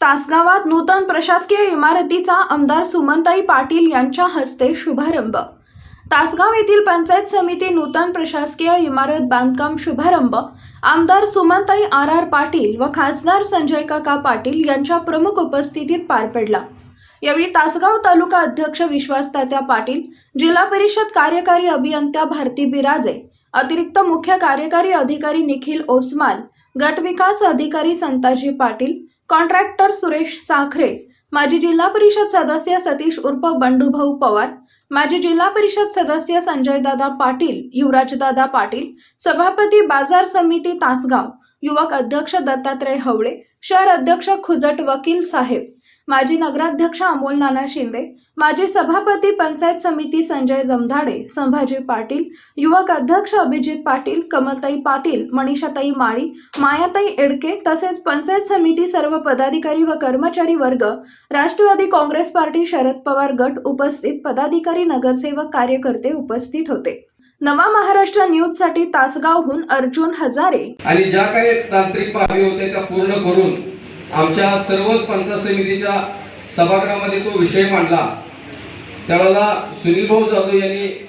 तासगावात नूतन प्रशासकीय इमारतीचा आमदार सुमनताई पाटील यांच्या हस्ते शुभारंभ. तासगाव येथील पंचायत समिती नूतन प्रशासकीय इमारत बांधकाम शुभारंभ. आमदार सुमनताई आर आर पाटील व खासदार संजय काका पाटील यांच्या प्रमुख उपस्थितीत पार पडला. यावेळी तासगाव तालुका अध्यक्ष विश्वास तात्या पाटील जिल्हा परिषद कार्यकारी अभियंत्या भारती बिराजे अतिरिक्त मुख्य कार्यकारी अधिकारी निखिल ओसमाल गट विकास अधिकारी संताजी पाटील कॉन्ट्रॅक्टर सुरेश साखरे माजी जिल्हा परिषद सदस्य सतीश उर्फ बंडूभाऊ पवार माजी जिल्हा परिषद सदस्य संजयदादा पाटील युवराजदादा पाटील सभापती बाजार समिती तासगाव युवक अध्यक्ष दत्तात्रय हवळे शहर अध्यक्ष खुजट वकील साहेब. माजी नगराध्यक्ष अमोल नाना शिंदे माजी सभापती पंचायत समिती संजय जमधाडे संभाजी पाटील युवक अध्यक्ष अभिजित पाटील कमलताई पाटील मनीषाताई माळी मायाताई एडके तसेच पंचायत समिती सर्व पदाधिकारी व कर्मचारी वर्ग राष्ट्रवादी काँग्रेस पार्टी शरद पवार गट उपस्थित पदाधिकारी नगरसेवक कार्यकर्ते उपस्थित होते. नवा महाराष्ट्र न्यूजसाठी तासगावहून अर्जुन हजारे. आणि ज्या काही तांत्रिक बाबी होत्या त्या पूर्ण करून आमच्या सर्वच पंचायत समितीच्या सभागृहामध्ये तो विषय मांडला. त्यावेळेला सुनीलभाऊ जाधव यांनी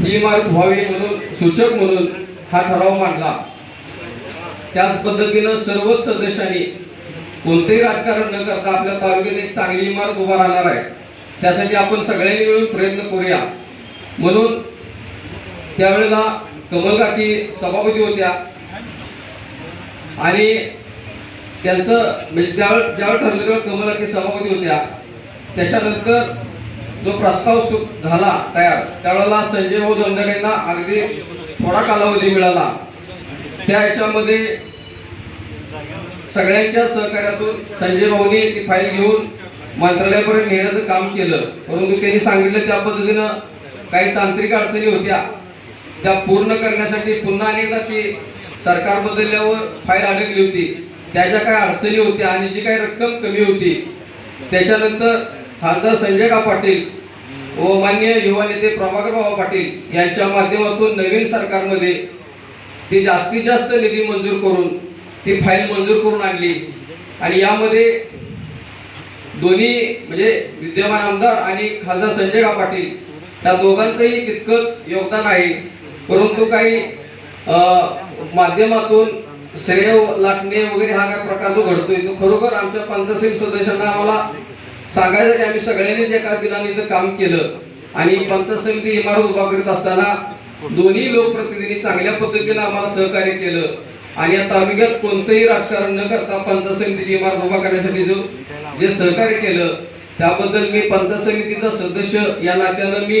ही इमारत व्हावी म्हणून सूचक म्हणून हा ठराव मांडला. त्याच पद्धतीनं सर्वच सदस्यांनी कोणतेही राजकारण न करता आपल्या तालुक्यात एक चांगली इमारत उभा राहणार आहे. त्यासाठी आपण सगळ्यांनी मिळून प्रयत्न करूया. म्हणून त्यावेळेला कमल काकी सभापती होत्या. आणि त्यांचं म्हणजे ज्यावेळ ज्यावेळी ठरलं कमला की सभापती होत्या त्याच्यानंतर जो प्रस्ताव झाला तयार त्यावेळेला संजय भाऊ जोंधळेंना अगदी थोडा कालावधी मिळाला. त्या याच्यामध्ये सगळ्यांच्या सहकार्यातून संजय भाऊनी ती फाईल घेऊन मंत्रालयापर्यंत नेण्याचं काम केलं. परंतु त्यांनी सांगितलं त्या पद्धतीनं काही तांत्रिक अडचणी होत्या. त्या पूर्ण करण्यासाठी पुन्हा अनेकदा ती सरकार बदलल्यावर फाईल अडकली होती. त्याच्या काही अडचणी होत्या आणि जी काही रक्कम कमी होती त्याच्यानंतर खासदार संजय का पाटील व मान्य युवा नेते प्रभाकर बाबा पाटील यांच्या माध्यमातून नवीन सरकारमध्ये ती जास्तीत जास्त निधी मंजूर करून ती फाईल मंजूर करून आणली. आणि यामध्ये दोन्ही म्हणजे विद्यमान आमदार आणि खासदार संजय का पाटील त्या दोघांचंही तितकंच योगदान आहे. परंतु काही माध्यमातून श्रेय लाटणे वगैरे हा काय प्रकार जो घडतोय तो खरोखर आमच्या पंचायत सदस्यांना आम्हाला सांगायचं की आम्ही सगळ्यांनी जे काय दिलाने इथं काम केलं आणि पंचायत समिती इमारत उभा करीत असताना दोन्ही लोकप्रतिनिधी चांगल्या पद्धतीने आम्हाला सहकार्य केलं. आणि या तालुक्यात कोणतंही राजकारण न करता पंचायत समितीची इमारत उभा करण्यासाठी जो जे सहकार्य केलं त्याबद्दल मी पंचायत समितीचा सदस्य या नात्यानं मी